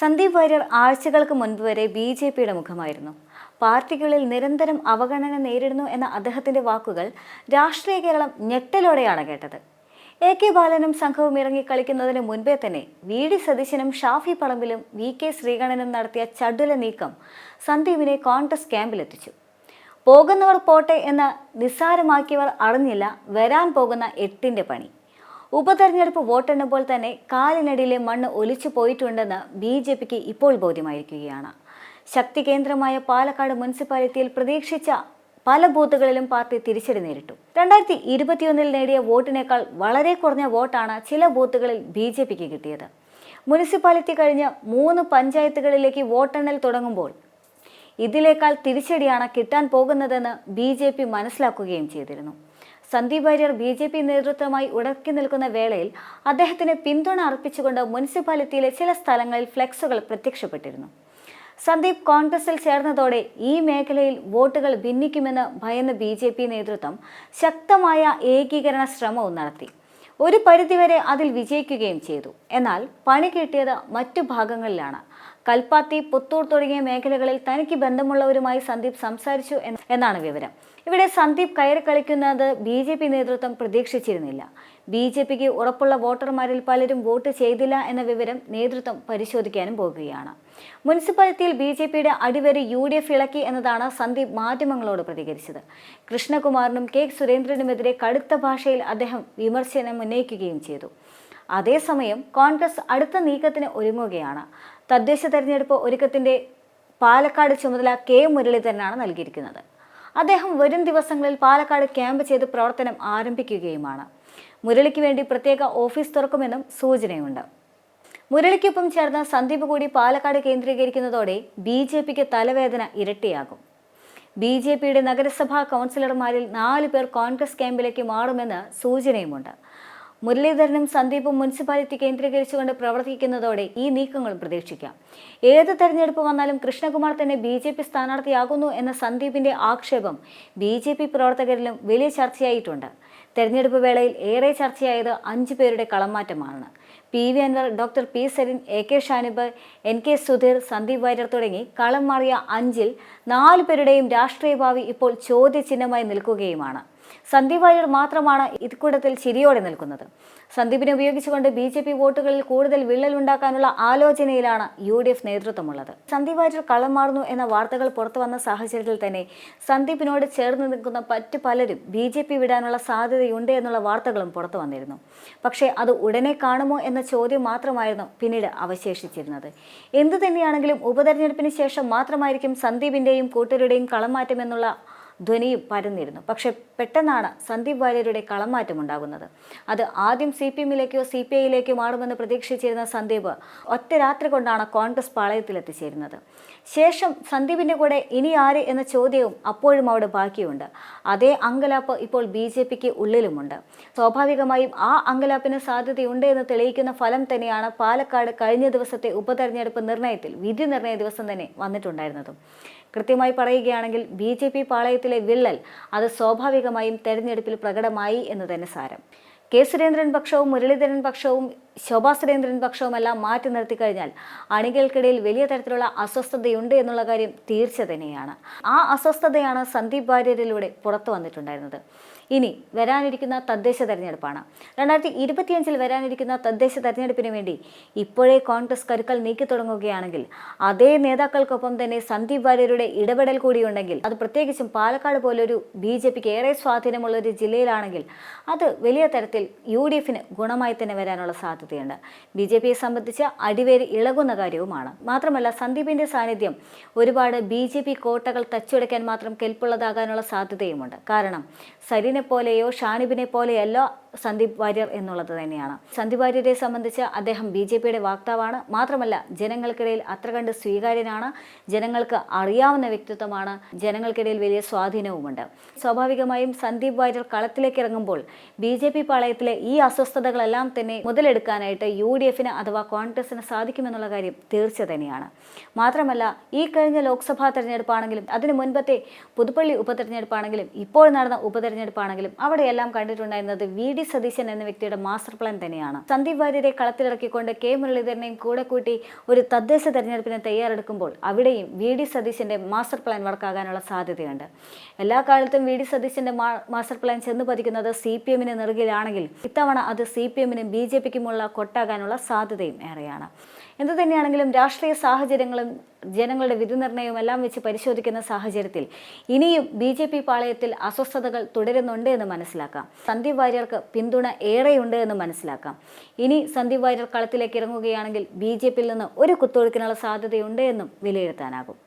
സന്ദീപ് വാര്യർ ആഴ്ചകൾക്ക് മുൻപ് വരെ ബി ജെ പിയുടെ മുഖമായിരുന്നു. പാർട്ടികളിൽ നിരന്തരം അവഗണന നേരിടുന്നു എന്ന അദ്ദേഹത്തിന്റെ വാക്കുകൾ രാഷ്ട്രീയ കേരളം ഞെട്ടലോടെയാണ് കേട്ടത്. എ കെ ബാലനും സംഘവും ഇറങ്ങി കളിക്കുന്നതിന് മുൻപേ തന്നെ വി ഡി സതീശനും ഷാഫി പറമ്പിലും വി കെ ശ്രീകണ്ഠനും നടത്തിയ ചടുല നീക്കം സന്ദീപിനെ കോൺഗ്രസ് ക്യാമ്പിലെത്തിച്ചു. പോകുന്നവർ പോട്ടെ എന്ന് നിസ്സാരമാക്കിയവർ അറിഞ്ഞില്ല വരാൻ പോകുന്ന എട്ടിന്റെ പണി. ഉപതെരഞ്ഞെടുപ്പ് വോട്ടെണ്ണുമ്പോൾ തന്നെ കാലിനടിയിലെ മണ്ണ് ഒലിച്ചു പോയിട്ടുണ്ടെന്ന് ബി ജെ പിക്ക് ഇപ്പോൾ ബോധ്യമായിരിക്കുകയാണ്. ശക്തി കേന്ദ്രമായ പാലക്കാട് മുനിസിപ്പാലിറ്റിയിൽ പ്രതീക്ഷിച്ച പല ബൂത്തുകളിലും പാർട്ടി തിരിച്ചടി നേരിട്ടു. രണ്ടായിരത്തി ഇരുപത്തിയൊന്നിൽ നേടിയ വോട്ടിനേക്കാൾ വളരെ കുറഞ്ഞ വോട്ടാണ് ചില ബൂത്തുകളിൽ ബി ജെ പിക്ക് കിട്ടിയത്. മുനിസിപ്പാലിറ്റി കഴിഞ്ഞ് മൂന്ന് പഞ്ചായത്തുകളിലേക്ക് വോട്ടെണ്ണൽ തുടങ്ങുമ്പോൾ ഇതിലേക്കാൾ തിരിച്ചടിയാണ് കിട്ടാൻ പോകുന്നതെന്ന് ബി ജെ പി മനസ്സിലാക്കുകയും ചെയ്തിരുന്നു. Sandeep Warrier B J P നേതൃത്വമായി ഉടക്കി നിൽക്കുന്ന വേളയിൽ അദ്ദേഹത്തിന് പിന്തുണ അർപ്പിച്ചുകൊണ്ട് മുനിസിപ്പാലിറ്റിയിലെ ചില സ്ഥലങ്ങളിൽ ഫ്ലെക്സുകൾ പ്രത്യക്ഷപ്പെട്ടിരുന്നു. സന്ദീപ് കോൺഗ്രസിൽ ചേർന്നതോടെ ഈ മേഖലയിൽ വോട്ടുകൾ ഭിന്നിക്കുമെന്ന് ഭയന്ന ബി ജെ പി നേതൃത്വം ശക്തമായ ഏകീകരണ ശ്രമവും നടത്തി. ഒരു പരിധിവരെ അതിൽ വിജയിക്കുകയും ചെയ്തു. എന്നാൽ പണി കിട്ടിയത് മറ്റു ഭാഗങ്ങളിലാണ്. കൽപ്പാത്തി പുത്തൂർ തുടങ്ങിയ മേഖലകളിൽ തനിക്ക് ബന്ധമുള്ളവരുമായി സന്ദീപ് സംസാരിച്ചു എന്നാണ് വിവരം. ഇവിടെ സന്ദീപ് കയറി കളിക്കുന്നത് ബി ജെ പി നേതൃത്വം പ്രതീക്ഷിച്ചിരുന്നില്ല. ബി ജെ പിക്ക് ഉറപ്പുള്ള വോട്ടർമാരിൽ പലരും വോട്ട് ചെയ്തില്ല എന്ന വിവരം നേതൃത്വം പരിശോധിക്കാനും പോകുകയാണ്. മുനിസിപ്പാലിറ്റിയിൽ ബി ജെ പിയുടെ അടിവരി യു ഡി എഫ് ഇളക്കി എന്നതാണ് സന്ദീപ് മാധ്യമങ്ങളോട് പ്രതികരിച്ചത്. കൃഷ്ണകുമാറിനും കെ സുരേന്ദ്രനുമെതിരെ കടുത്ത ഭാഷയിൽ അദ്ദേഹം വിമർശനം ഉന്നയിക്കുകയും ചെയ്തു. അതേസമയം കോൺഗ്രസ് അടുത്ത നീക്കത്തിന് ഒരുങ്ങുകയാണ്. തദ്ദേശ തെരഞ്ഞെടുപ്പ് ഒരുക്കത്തിന്റെ പാലക്കാട് ചുമതല കെ മുരളീധരനാണ് നൽകിയിരിക്കുന്നത്. അദ്ദേഹം വരും ദിവസങ്ങളിൽ പാലക്കാട് ക്യാമ്പ് ചെയ്ത് പ്രവർത്തനം ആരംഭിക്കുകയുമാണ്. മുരളിക്ക് വേണ്ടി പ്രത്യേക ഓഫീസ് തുറക്കുമെന്നും സൂചനയുണ്ട്. മുരളിക്കൊപ്പം ചേർന്ന സന്ദീപ് കൂടി പാലക്കാട് കേന്ദ്രീകരിക്കുന്നതോടെ ബി ജെ പിക്ക് തലവേദന ഇരട്ടിയാകും. ബി ജെ പിയുടെ നഗരസഭാ കൗൺസിലർമാരിൽ നാല് പേർ കോൺഗ്രസ് ക്യാമ്പിലേക്ക് മാറുമെന്ന് സൂചനയുമുണ്ട്. മുരളീധരനും സന്ദീപും മുനിസിപ്പാലിറ്റി കേന്ദ്രീകരിച്ചുകൊണ്ട് പ്രവർത്തിക്കുന്നതോടെ ഈ നീക്കങ്ങളും പ്രതീക്ഷിക്കാം. ഏത് തെരഞ്ഞെടുപ്പ് വന്നാലും കൃഷ്ണകുമാർ തന്നെ ബി ജെ പി സ്ഥാനാർത്ഥിയാകുന്നു എന്ന സന്ദീപിന്റെ ആക്ഷേപം ബി ജെ പി പ്രവർത്തകരിലും വലിയ ചർച്ചയായിട്ടുണ്ട്. തെരഞ്ഞെടുപ്പ് വേളയിൽ ഏറെ ചർച്ചയായത് അഞ്ചു പേരുടെ കളമാറ്റമാണ്. P V Anwar doctor P Sarin A K Shanib N K Sudheer Sandeep Warrier തുടങ്ങി കളം മാറിയ അഞ്ചിൽ നാലു പേരുടെയും രാഷ്ട്രീയ ഭാവി ഇപ്പോൾ ചോദ്യചിഹ്നമായി നിൽക്കുകയുമാണ്. സന്ദീപ് വാര്യർ മാത്രമാണ് ഇക്കൂട്ടത്തിൽ ചിരിയോടെ നിൽക്കുന്നത്. സന്ദീപിനെ ഉപയോഗിച്ചുകൊണ്ട് ബി ജെ പി വോട്ടുകളിൽ കൂടുതൽ വിള്ളൽ ഉണ്ടാക്കാനുള്ള ആലോചനയിലാണ് യു ഡി എഫ് നേതൃത്വമുള്ളത്. സന്ദീപ് വാര്യർ കളം മാറുന്നു എന്ന വാർത്തകൾ പുറത്തു വന്ന സാഹചര്യത്തിൽ തന്നെ സന്ദീപിനോട് ചേർന്ന് നിൽക്കുന്ന മറ്റു പലരും ബി ജെ പി വിടാനുള്ള സാധ്യതയുണ്ട് എന്നുള്ള വാർത്തകളും പുറത്തു വന്നിരുന്നു. പക്ഷേ അത് ഉടനെ കാണുമോ എന്ന ചോദ്യം മാത്രമായിരുന്നു പിന്നീട് അവശേഷിച്ചിരുന്നത്. എന്തു തന്നെയാണെങ്കിലും ഉപതെരഞ്ഞെടുപ്പിന് ശേഷം മാത്രമായിരിക്കും സന്ദീപിന്റെയും കൂട്ടരുടെയും കളമാറ്റം എന്നുള്ള ധ്വനിയും പരന്നിരുന്നു. പക്ഷെ പെട്ടെന്നാണ് സന്ദീപ് വാര്യരുടെ കളമാറ്റം ഉണ്ടാകുന്നത്. അത് ആദ്യം സി പി എമ്മിലേക്കോ സി പി ഐയിലേക്കോ മാറുമെന്ന് പ്രതീക്ഷിച്ചിരുന്ന സന്ദീപ് ഒറ്റ രാത്രി കൊണ്ടാണ് കോൺഗ്രസ് പാളയത്തിലെത്തിച്ചേരുന്നത്. ശേഷം സന്ദീപിന്റെ കൂടെ ഇനി ആര് എന്ന ചോദ്യവും അപ്പോഴും അവിടെ ബാക്കിയുണ്ട്. അതേ അങ്കലാപ്പ് ഇപ്പോൾ ബി ജെ പിക്ക് ഉള്ളിലുമുണ്ട്. സ്വാഭാവികമായും ആ അങ്കലാപ്പിന് സാധ്യതയുണ്ട് എന്ന് തെളിയിക്കുന്ന ഫലം തന്നെയാണ് പാലക്കാട് കഴിഞ്ഞ ദിവസത്തെ ഉപതെരഞ്ഞെടുപ്പ് നിർണയത്തിൽ വിധി നിർണയ ദിവസം തന്നെ വന്നിട്ടുണ്ടായിരുന്നതും. കൃത്യമായി പറയുകയാണെങ്കിൽ ബി ജെ പി പാളയത്തിലെ വിള്ളൽ അത് സ്വാഭാവികമായും തെരഞ്ഞെടുപ്പിൽ പ്രകടമായി എന്ന് തന്നെ സാരം. കെ സുരേന്ദ്രൻ പക്ഷവും മുരളീധരൻ പക്ഷവും ശോഭാ സുരേന്ദ്രൻ പക്ഷവുമെല്ലാം മാറ്റി നിർത്തി കഴിഞ്ഞാൽ അണികൾക്കിടയിൽ വലിയ തരത്തിലുള്ള അസ്വസ്ഥതയുണ്ട് എന്നുള്ള കാര്യം തീർച്ച തന്നെയാണ്. ആ അസ്വസ്ഥതയാണ് സന്ദീപ് വാര്യരിലൂടെ പുറത്തു വന്നിട്ടുണ്ടായിരുന്നത്. ഇനി വരാനിരിക്കുന്ന തദ്ദേശ തെരഞ്ഞെടുപ്പാണ്. രണ്ടായിരത്തി ഇരുപത്തിയഞ്ചിൽ വരാനിരിക്കുന്ന തദ്ദേശ തെരഞ്ഞെടുപ്പിന് വേണ്ടി ഇപ്പോഴേ കോൺഗ്രസ് കരുക്കൾ നീക്കി തുടങ്ങുകയാണെങ്കിൽ അതേ നേതാക്കൾക്കൊപ്പം തന്നെ സന്ദീപ് വാര്യരുടെ ഇടപെടൽ കൂടിയുണ്ടെങ്കിൽ അത് പ്രത്യേകിച്ചും പാലക്കാട് പോലൊരു ബി ജെ പിക്ക് ഏറെ സ്വാധീനമുള്ള ഒരു ജില്ലയിലാണെങ്കിൽ അത് വലിയ തരത്തിൽ യു ഡി എഫിന് ഗുണമായി തന്നെ വരാനുള്ള സാധ്യതയുണ്ട് ബി ജെ പിയെ സംബന്ധിച്ച് അടിവേര് ഇളകുന്ന കാര്യവുമാണ്. മാത്രമല്ല സന്ദീപിന്റെ സാന്നിധ്യം ഒരുപാട് ബി ജെ പി കോട്ടകൾ തച്ചുടയ്ക്കാൻ മാത്രം കെൽപ്പുള്ളതാകാനുള്ള സാധ്യതയുമുണ്ട്. കാരണം സരിനെ പോലെയോ ഷാനിബിനെ പോലെയല്ലോ സന്ദീപ് വാര്യർ എന്നുള്ളത് തന്നെയാണ്. സന്ദീപ് വാര്യരെ സംബന്ധിച്ച് അദ്ദേഹം ബി ജെ പിയുടെ വാക്താവാണ്. മാത്രമല്ല ജനങ്ങൾക്കിടയിൽ അത്ര കണ്ട് സ്വീകാര്യനാണ്. ജനങ്ങൾക്ക് അറിയാവുന്ന വ്യക്തിത്വമാണ്. ജനങ്ങൾക്കിടയിൽ വലിയ സ്വാധീനവുമുണ്ട്. സ്വാഭാവികമായും സന്ദീപ് വാര്യർ കളത്തിലേക്ക് ഇറങ്ങുമ്പോൾ ബി ജെ പി പാളയത്തിലെ ഈ അസ്വസ്ഥതകളെല്ലാം തന്നെ മുതലെടുക്കാനായിട്ട് യു ഡി എഫിന് അഥവാ കോൺഗ്രസിന് സാധിക്കുമെന്നുള്ള കാര്യം തീർച്ച തന്നെയാണ്. മാത്രമല്ല ഈ കഴിഞ്ഞ ലോക്സഭാ തെരഞ്ഞെടുപ്പാണെങ്കിലും അതിനു മുൻപത്തെ പുതുപ്പള്ളി ഉപതെരഞ്ഞെടുപ്പാണെങ്കിലും ഇപ്പോൾ നടന്ന ഉപതെരഞ്ഞെടുപ്പാണെങ്കിലും അവിടെയെല്ലാം കണ്ടിട്ടുണ്ടായിരുന്നത് വി ഡി സതീശൻ എന്ന വ്യക്തിയുടെ മാസ്റ്റർ പ്ലാൻ തന്നെയാണ്. സന്ദീപ് വാര്യരെ കളത്തിലിറക്കിക്കൊണ്ട് കെ മുരളീധരനെയും കൂടെ കൂട്ടി ഒരു തദ്ദേശ തെരഞ്ഞെടുപ്പിന് തയ്യാറെടുക്കുമ്പോൾ അവിടെയും വി ഡി സതീശന്റെ മാസ്റ്റർ പ്ലാൻ വർക്കാകാനുള്ള സാധ്യതയുണ്ട്. എല്ലാ കാലത്തും വി ഡി സതീശന്റെ മാസ്റ്റർ പ്ലാൻ ചെന്ന് പതിക്കുന്നത് സി പി എമ്മിന് നെറുകിലാണെങ്കിൽ ഇത്തവണ അത് സി പി എമ്മിനും ബി ജെ പിക്കുമുള്ള കൊട്ടാകാനുള്ള സാധ്യതയും ഏറെയാണ്. എന്തു തന്നെയാണെങ്കിലും രാഷ്ട്രീയ സാഹചര്യങ്ങളും ജനങ്ങളുടെ വിധി നിർണയവും എല്ലാം വെച്ച് പരിശോധിക്കുന്ന സാഹചര്യത്തിൽ ഇനിയും ബി ജെ പി പാളയത്തിൽ അസ്വസ്ഥതകൾ തുടരുന്നുണ്ട് എന്ന് മനസ്സിലാക്കാം. സന്ദീപ് വാര്യർക്ക് പിന്തുണ ഏറെയുണ്ട് എന്ന് മനസ്സിലാക്കാം. ഇനി സന്ദീപ് വാര്യർ കളത്തിലേക്ക് ഇറങ്ങുകയാണെങ്കിൽ ബി ജെ പിയിൽ നിന്ന് ഒരു കുത്തൊഴുക്കിനുള്ള സാധ്യതയുണ്ട് എന്നും വിലയിരുത്താനാകും.